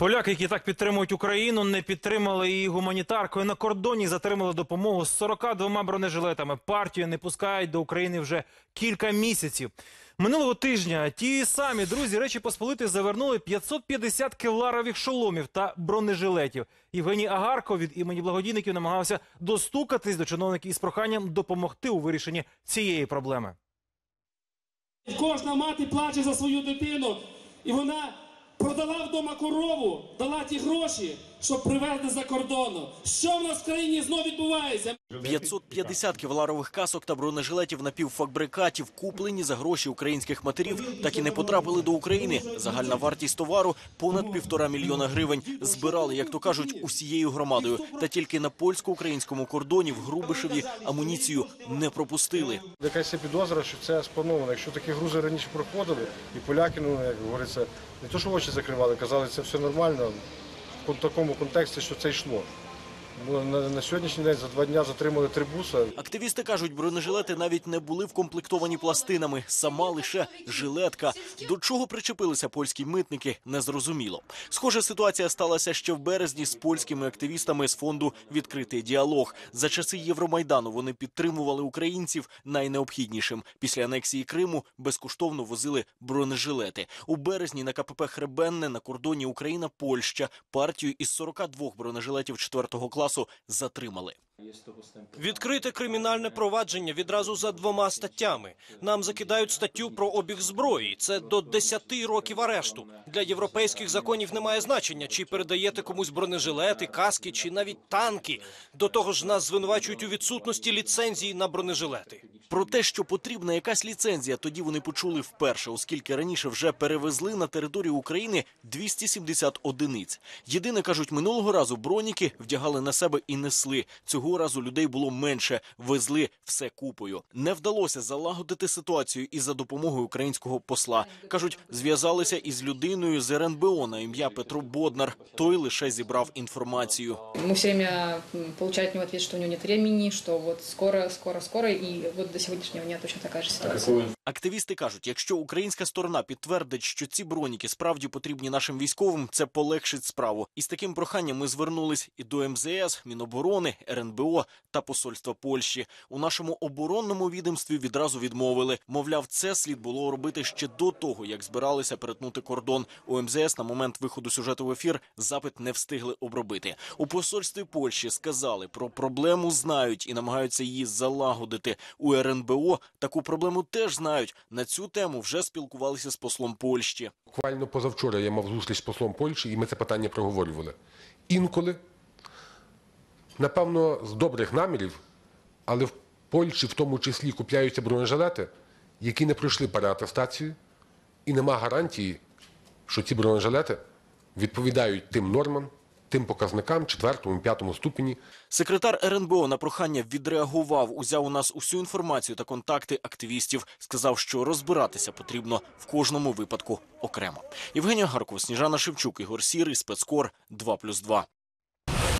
Поляки, які так підтримують Україну, не підтримали її гуманітаркою. На кордоні затримали допомогу з 42 бронежилетами. Партію не пускають до України вже кілька місяців. Минулого тижня ті самі друзі Речі Посполити завернули 550 кевларових шоломів та бронежилетів. Євгеній Агарко від імені благодійників намагався достукатись до чиновників із проханням допомогти у вирішенні цієї проблеми. Кожна мати плаче за свою дитину, і вона продала вдома корову, дала ті гроші, щоб привезти за кордону. Що в нас в країні знов відбувається? 550 кевларових касок та бронежилетів напівфабрикатів, куплені за гроші українських матерів, так і не потрапили до України. Загальна вартість товару понад півтора мільйона гривень. Збирали, як то кажуть, усією громадою. Та тільки на польсько-українському кордоні в Грубишеві амуніцію не пропустили. Якась підозра, що це сплановано. Якщо такі грузи раніше проходили, і поляки, ну як говориться, не то, що очі закривали, казали, це все нормально такому контексті, що це йшло. На, сьогоднішній день за два дні затримали три буса. Активісти кажуть, бронежилети навіть не були вкомплектовані пластинами, сама лише жилетка. До чого причепилися польські митники, незрозуміло. Схожа ситуація сталася ще в березні з польськими активістами з фонду Відкритий діалог. За часи Євромайдану вони підтримували українців найнеобхіднішим. Після анексії Криму безкоштовно возили бронежилети. У березні на КПП Хребенне на кордоні Україна-Польща партію із 42 бронежилетів 4 класу затримали. Відкрите кримінальне провадження відразу за двома статтями. Нам закидають статтю про обіг зброї. Це до 10 років арешту. Для європейських законів немає значення, чи передаєте комусь бронежилети, каски, чи навіть танки. До того ж, нас звинувачують у відсутності ліцензії на бронежилети. Про те, що потрібна якась ліцензія, тоді вони почули вперше, оскільки раніше вже перевезли на територію України 270 одиниць. Єдине кажуть, минулого разу броніки вдягали на себе і несли. Цього разу людей було менше, везли все купою. Не вдалося залагодити ситуацію і за допомогою українського посла. кажуть, зв'язалися із людиною з РНБО на ім'я Петро Боднар. Той лише зібрав інформацію. Мы все время от него ответ, что у него нет времени, что вот скоро, скоро, скоро, и вот до сегодняшнего дня точно такая же ситуация. Активісти кажуть, якщо українська сторона підтвердить, що ці броніки справді потрібні нашим військовим, це полегшить справу. І з таким проханням ми звернулись і до МЗС, Міноборони, РНБО та посольства Польщі. У нашому оборонному відомстві відразу відмовили. Мовляв, це слід було робити ще до того, як збиралися перетнути кордон. У МЗС на момент виходу сюжету в ефір запит не встигли обробити. У посольстві Польщі сказали про проблему, знають і намагаються її залагодити. У РНБО таку проблему теж знають. На цю тему вже спілкувалися з послом Польщі. Буквально позавчора я мав зустріч з послом Польщі, і ми це питання проговорювали. Інколи, напевно, з добрих намірів, але в Польщі в тому числі купляються бронежилети, які не пройшли переатестацію, і нема гарантії, що ці бронежилети відповідають тим нормам, тим показникам четвертому, п'ятому ступені, Секретар РНБО на прохання відреагував, узяв у нас усю інформацію та контакти активістів. Сказав, що розбиратися потрібно в кожному випадку окремо. Євгенія Гарков, Сніжана Шевчук, Ігор Сірий, спецкор 2+,2.